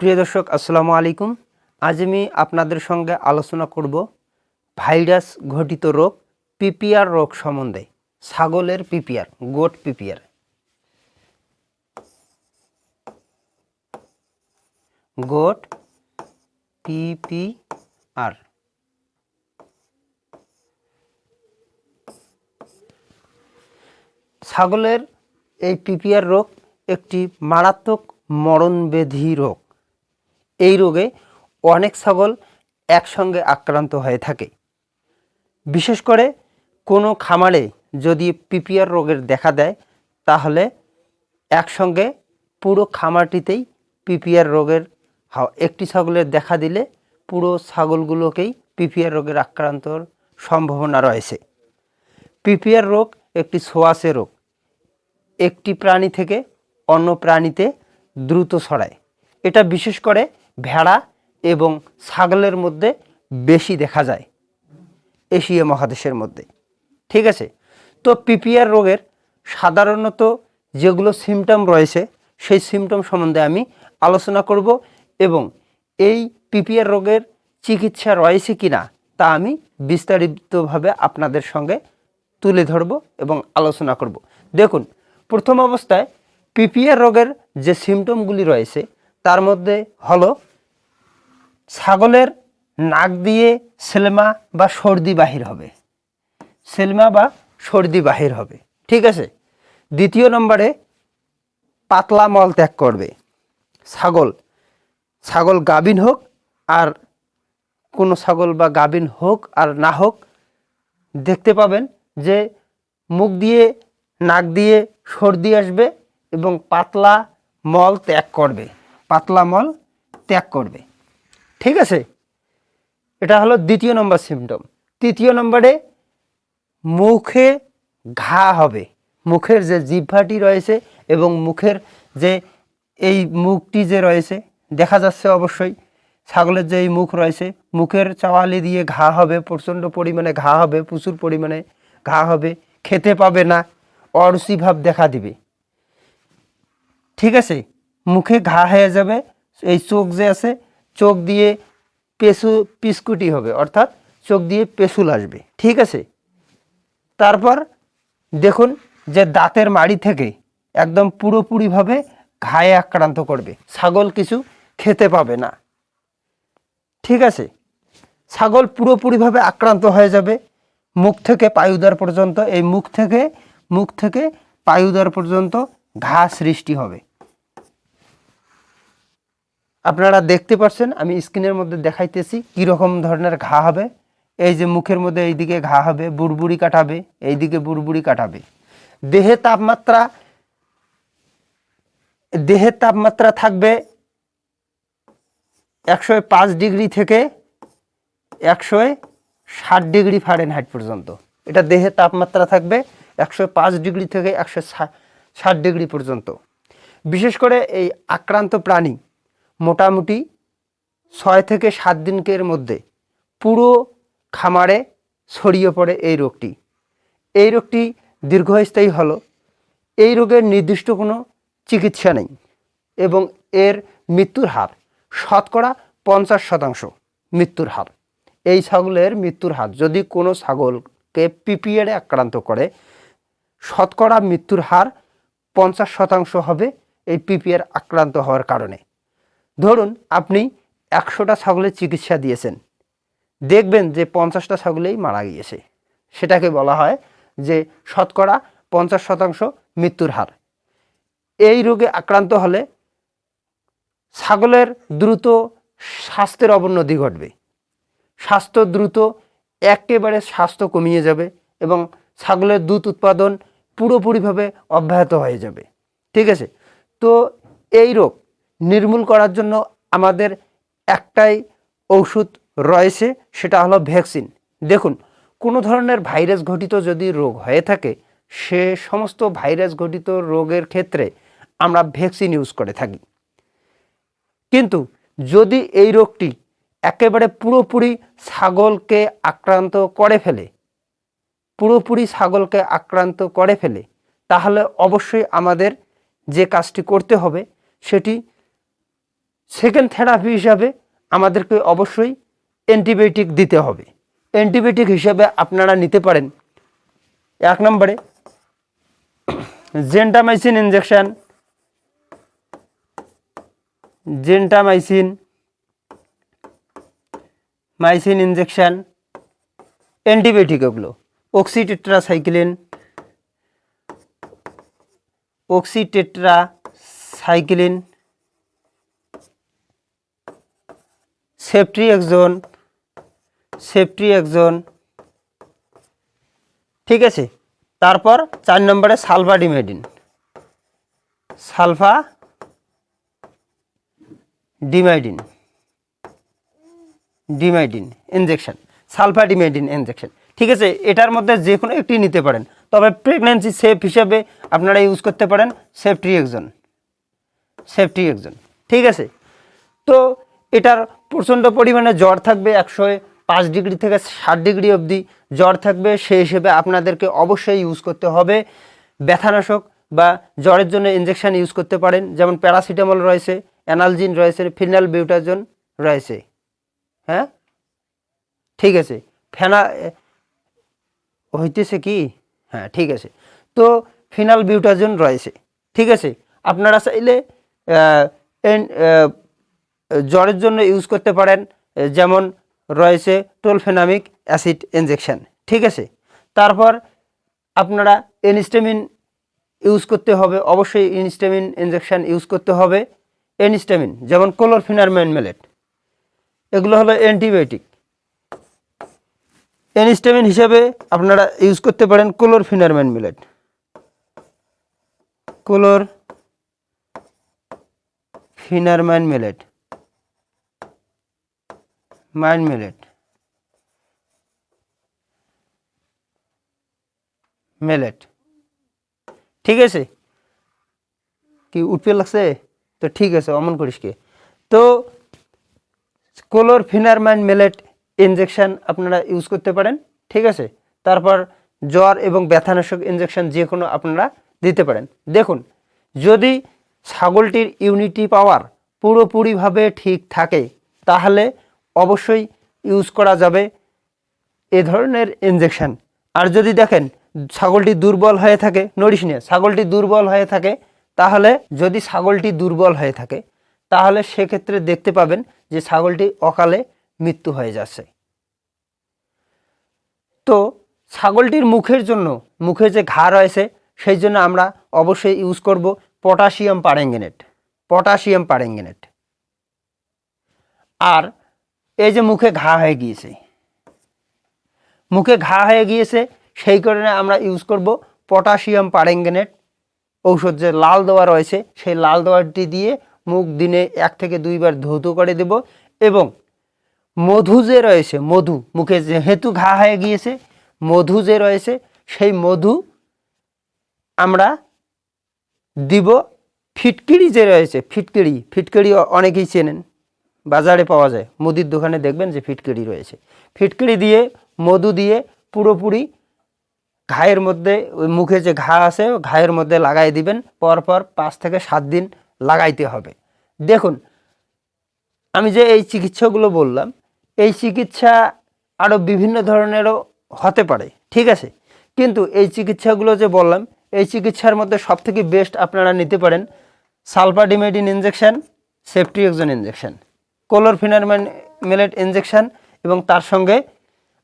প্রিয় দর্শক, আসসালামু আলাইকুম। আজ আমি আপনাদের সঙ্গে আলোচনা করব ভাইরাস ঘটিত রোগ পিপিআর রোগ সম্বন্ধে, ছাগলের PPR, goat PPR. Goat PPR. ছাগলের এই পিপিআর রোগ একটি মারাত্মক মরণবেধি রোগ। এই রোগে অনেক ছাগল একসঙ্গে আক্রান্ত হয়ে থাকে। বিশেষ করে কোনো খামারে যদি পিপিআর রোগের দেখা দেয়, তাহলে একসঙ্গে পুরো খামারটিতেই পিপিআর রোগের একটি ছাগলের দেখা দিলে পুরো ছাগলগুলোকেই পিপিআর রোগের আক্রান্তর সম্ভাবনা রয়েছে। পিপিআর রোগ একটি ছোঁয়াচে রোগ। একটি প্রাণী থেকে অন্য প্রাণীতে দ্রুত ছড়ায়। এটা বিশেষ করে ভেড়া এবং ছাগলের মধ্যে বেশি দেখা যায়, এশিয়া মহাদেশের মধ্যে। ঠিক আছে? তো পিপিআর রোগের সাধারণত যেগুলো সিমটম রয়েছে, সেই সিমটম সম্বন্ধে আমি আলোচনা করব এবং এই পিপিআর রোগের চিকিৎসা রয়েছে কি না, তা আমি বিস্তারিতভাবে আপনাদের সঙ্গে তুলে ধরব এবং আলোচনা করব। দেখুন, প্রথম অবস্থায় পিপিআর রোগের যে সিমটমগুলি রয়েছে, তার মধ্যে হলো ছাগলের নাক দিয়ে সেলমা বা সর্দি বাহির হবে। সেলমা বা সর্দি বাহির হবে। ঠিক আছে? দ্বিতীয় নম্বরে পাতলা মল ত্যাগ করবে। ছাগল ছাগল গাভিন হোক আর কোনো ছাগল বা গাভিন হোক আর না হোক, দেখতে পাবেন যে মুখ দিয়ে, নাক দিয়ে সর্দি আসবে এবং পাতলা মল ত্যাগ করবে। পাতলা মল ত্যাগ করবে। ঠিক আছে? এটা হলো দ্বিতীয় নম্বর সিমটম তৃতীয় নম্বরে মুখে ঘা হবে। মুখের যে জিহ্বাটি রয়েছে এবং মুখের যে এই মুখটি যে রয়েছে, দেখা যাচ্ছে অবশ্যই, ছাগলের যে এই মুখ রয়েছে, মুখের চাওয়ালি দিয়ে ঘা হবে, প্রচণ্ড পরিমাণে ঘা হবে, প্রচুর পরিমাণে ঘা হবে, খেতে পাবে না, অরুচি ভাব দেখা দিবে। ঠিক আছে? মুখে ঘা হয়ে যাবে, এই চোখ যে আছে চোখ দিয়ে পেশু, পিসকুটি হবে, অর্থাৎ চোখ দিয়ে পেশুল আসবে, ঠিক আছে? তারপর দেখুন যে দাঁতের মাড়ি থেকে একদম পুরোপুরিভাবে ঘায়ে আক্রান্ত করবে, ছাগল কিছু খেতে পাবে না, ঠিক আছে? ছাগল পুরোপুরিভাবে আক্রান্ত হয়ে যাবে, মুখ থেকে পায়ুদার পর্যন্ত, এই মুখ থেকে মুখ থেকে পায়ুদার পর্যন্ত ঘা সৃষ্টি হবে। আপনারা দেখতে পাচ্ছেন আমি স্ক্রিনের মধ্যে দেখাইতেছি কীরকম ধরনের ঘা হবে। এই যে মুখের মধ্যে এইদিকে ঘা হবে, বুড়বুড়ি কাটাবে, এইদিকে বুড়বুড়ি কাটাবে। দেহে তাপমাত্রা দেহের তাপমাত্রা থাকবে একশো পাঁচ ডিগ্রি থেকে একশো ষাট ডিগ্রি ফারেনহাইট পর্যন্ত। এটা দেহের তাপমাত্রা থাকবে একশো পাঁচ ডিগ্রি থেকে একশো ষাট ডিগ্রি পর্যন্ত। বিশেষ করে এই আক্রান্ত প্রাণী মোটামুটি ছয় থেকে সাত দিনকের মধ্যে পুরো খামারে ছড়িয়ে পড়ে এই রোগটি। এই রোগটি দীর্ঘস্থায়ী হলো। এই রোগের নির্দিষ্ট কোনো চিকিৎসা নেই এবং এর মৃত্যুর হার শতকরা পঞ্চাশ শতাংশ মৃত্যুর হার। এই ছাগলের মৃত্যুর হার যদি কোনো ছাগলকে পিপিএডে আক্রান্ত করে, শতকরা মৃত্যুর হার পঞ্চাশ শতাংশ হবে এই পিপিএর আক্রান্ত হওয়ার কারণে। ধরুন আপনি একশোটা ছাগলের চিকিৎসা দিয়েছেন। দেখবেন যে পঞ্চাশটা ছাগলেই মারা গিয়েছে। সেটাকে বলা হয় যে শতকরা পঞ্চাশ শতাংশ মৃত্যুর হার। এই রোগে আক্রান্ত হলে ছাগলের দ্রুত স্বাস্থ্যের অবনতি ঘটবে। স্বাস্থ্য দ্রুত একেবারে স্বাস্থ্য কমিয়ে যাবে এবং ছাগলের দুধ উৎপাদন পুরোপুরিভাবে অব্যাহত হয়ে যাবে। ঠিক আছে? তো এই রোগ নির্মূল করার জন্য আমাদের একটাই ঔষধ রয়েছে, সেটা হলো ভ্যাকসিন। দেখুন, কোনো ধরনের ভাইরাস ঘটিত যদি রোগ হয়ে থাকে, সে সমস্ত ভাইরাস ঘটিত রোগের ক্ষেত্রে আমরা ভ্যাকসিন ইউজ করে থাকি। কিন্তু যদি এই রোগটি একেবারে পুরোপুরি ছাগলকে আক্রান্ত করে ফেলে, পুরোপুরি ছাগলকে আক্রান্ত করে ফেলে, তাহলে অবশ্যই আমাদের যে কাজটি করতে হবে, সেটি সেকেন্ড থেরাপি হিসাবে আমাদেরকে অবশ্যই অ্যান্টিবায়োটিক দিতে হবে। অ্যান্টিবায়োটিক হিসাবে আপনারা নিতে পারেন। এক নম্বরে gentamicin injection gentamicin mycin injection antibiotic ওগুলো অক্সিটেট্রাসাইক্লিন অক্সিটেট্রাসাইক্লিন সেফটি একজন সেফটি একজন, ঠিক আছে? তারপর চার নম্বরে sulfa dimidine. Sulfa dimidine dimidine injection sulfa dimidine injection ঠিক আছে? এটার মধ্যে যে কোনো একটি নিতে পারেন। তবে প্রেগনেন্সি সেফ হিসাবে আপনারা ইউজ করতে পারেন সেফটি একজন। সেফটি একজন। ঠিক আছে? তো এটার প্রচণ্ড পরিমাণে জ্বর থাকবে একশো পাঁচ ডিগ্রি থেকে ষাট ডিগ্রি অবধি জ্বর থাকবে। সেই হিসেবে আপনাদেরকে অবশ্যই ইউজ করতে হবে। ব্যথানাশক বা জ্বরের জন্য ইনজেকশন ইউজ করতে পারেন। যেমন প্যারাসিটামল রয়েছে অ্যানালজিন রয়েছে ফিনাল বিউটাজন রয়েছে। হ্যাঁ? ঠিক আছে। ফেনা হইতেছে কি? হ্যাঁ ঠিক আছে। তো ফিনাল বিউটাজন রয়েছে। ঠিক আছে? আপনারা চাইলে জ্বরের জন্য ইউজ করতে পারেন যেমন রয়েছে টোলফেনামিক অ্যাসিড ইনজেকশন ঠিক আছে? তারপর আপনারা এনস্টেমিন ইউজ করতে হবে, অবশ্যই ইনস্টেমিন ইনজেকশন ইউজ করতে হবে। এনস্টেমিন যেমন কোলোরফিনারম্যান মেলেট এগুলো হলো অ্যান্টিবায়োটিক এনস্টেমিন হিসাবে আপনারা ইউজ করতে পারেন chlorpheniramine maleate chlorpheniramine maleate মাইন মিলেট। মিলেট। ঠিক আছে? কি উঠপে লাগছে? তো ঠিক আছে, অমন করিস কে। তো কোলোর ফিনারম্যান মেলেট ইনজেকশন আপনারা ইউজ করতে পারেন, ঠিক আছে? তারপর জ্বর এবং ব্যথানাশক ইনজেকশন যে কোনো আপনারা দিতে পারেন। দেখুন, যদি ছাগলটির ইউনিটি পাওয়ার পুরোপুরিভাবে ঠিক থাকে, তাহলে অবশ্যই ইউজ করা যাবে। এ ধরনের ইনজেকশন আর যদি দেখেন ছাগলটি দুর্বল হয়ে থাকে নড়িস নিয়ে ছাগলটি দুর্বল হয়ে থাকে, তাহলে যদি ছাগলটি দুর্বল হয়ে থাকে, তাহলে সেক্ষেত্রে দেখতে পাবেন যে ছাগলটি অকালে মৃত্যু হয়ে যাচ্ছে। তো ছাগলটির মুখের জন্য, মুখে যে ঘা রয়েছে, সেই জন্য আমরা অবশ্যই ইউজ করব পটাশিয়াম পারেঙ্গেনেট পটাশিয়াম পারেঙ্গেনেট। আর এই যে মুখে ঘা হয়ে গিয়েছে। মুখে ঘা হয়ে গিয়েছে, সেই কারণে আমরা ইউজ করব পটাশিয়াম পারেঙ্গেনেট। ঔষধ যে লাল দেওয়া রয়েছে, সেই লাল দেওয়াটি দিয়ে মুখ দিনে এক থেকে দুইবার ধৌত করে দেব এবং মধু যে রয়েছে, মধু, মুখে যেহেতু ঘা হয়ে গিয়েছে, মধু যে রয়েছে, সেই মধু আমরা দিব ফিটকিরি যে রয়েছে, ফিটকিরি অ- অনেকেই চেনেন। বাজারে পাওয়া যায়। মুদির দোকানে দেখবেন যে ফিটকিরি রয়েছে। ফিটকিরি দিয়ে, মধু দিয়ে পুরোপুরি ঘায়ের মধ্যে, ওই মুখে যে ঘা আছে ঘায়ের মধ্যে লাগাই দিবেন। পরপর পাঁচ থেকে সাত দিন লাগাইতে হবে। দেখুন, আমি যে এই চিকিৎসাগুলো বললাম, এই চিকিৎসা আরও বিভিন্ন ধরনেরও হতে পারে, ঠিক আছে? কিন্তু এই চিকিৎসাগুলো যে বললাম, এই চিকিৎসার মধ্যে সবথেকে বেস্ট আপনারা নিতে পারেন সালফাডিমেডিন ইনজেকশন সেফটি একজন ইনজেকশন কোলোরফিনারম্যান মেলেট ইনজেকশন এবং তার সঙ্গে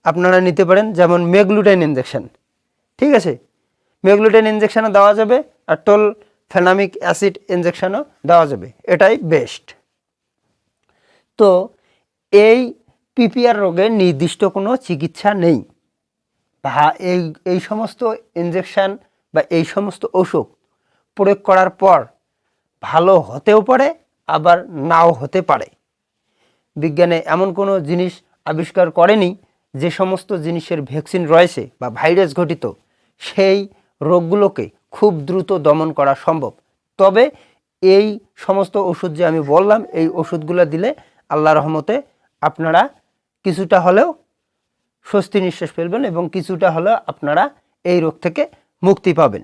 আপনারা নিতে পারেন যেমন মেগলুটাইন ইনজেকশন। ঠিক আছে? মেগলুটাইন ইনজেকশনও দেওয়া যাবে আর টোল ফেনামিক অ্যাসিড ইনজেকশনও দেওয়া যাবে। এটাই বেস্ট। তো এই পিপিআর রোগে নির্দিষ্ট কোনো চিকিৎসা নেই। ভা এই এই সমস্ত ইনজেকশন বা এই সমস্ত ওষুধ প্রয়োগ করার পর ভালো হতেও পারে, আবার নাও হতে পারে। বিজ্ঞানে এমন কোনো জিনিস আবিষ্কার করেনি যে সমস্ত জিনিসের ভ্যাকসিন রয়েছে বা ভাইরাস ঘটিত, সেই রোগগুলোকে খুব দ্রুত দমন করা সম্ভব। তবে এই সমস্ত ওষুধ যে আমি বললাম, এই ওষুধগুলো দিলে আল্লাহ রহমতে আপনারা কিছুটা হলেও স্বস্তি নিঃশ্বাস ফেলবেন এবং কিছুটা হলেও আপনারা এই রোগ থেকে মুক্তি পাবেন।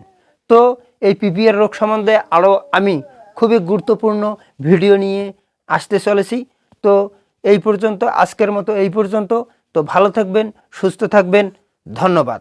তো এই পিপিআর রোগ সম্বন্ধে আরও আমি খুবই গুরুত্বপূর্ণ ভিডিও নিয়ে আসতে চলেছি। তো এই পর্যন্ত আজকের মতো এই পর্যন্ত। তো ভালো থাকবেন সুস্থ থাকবেন। ধন্যবাদ।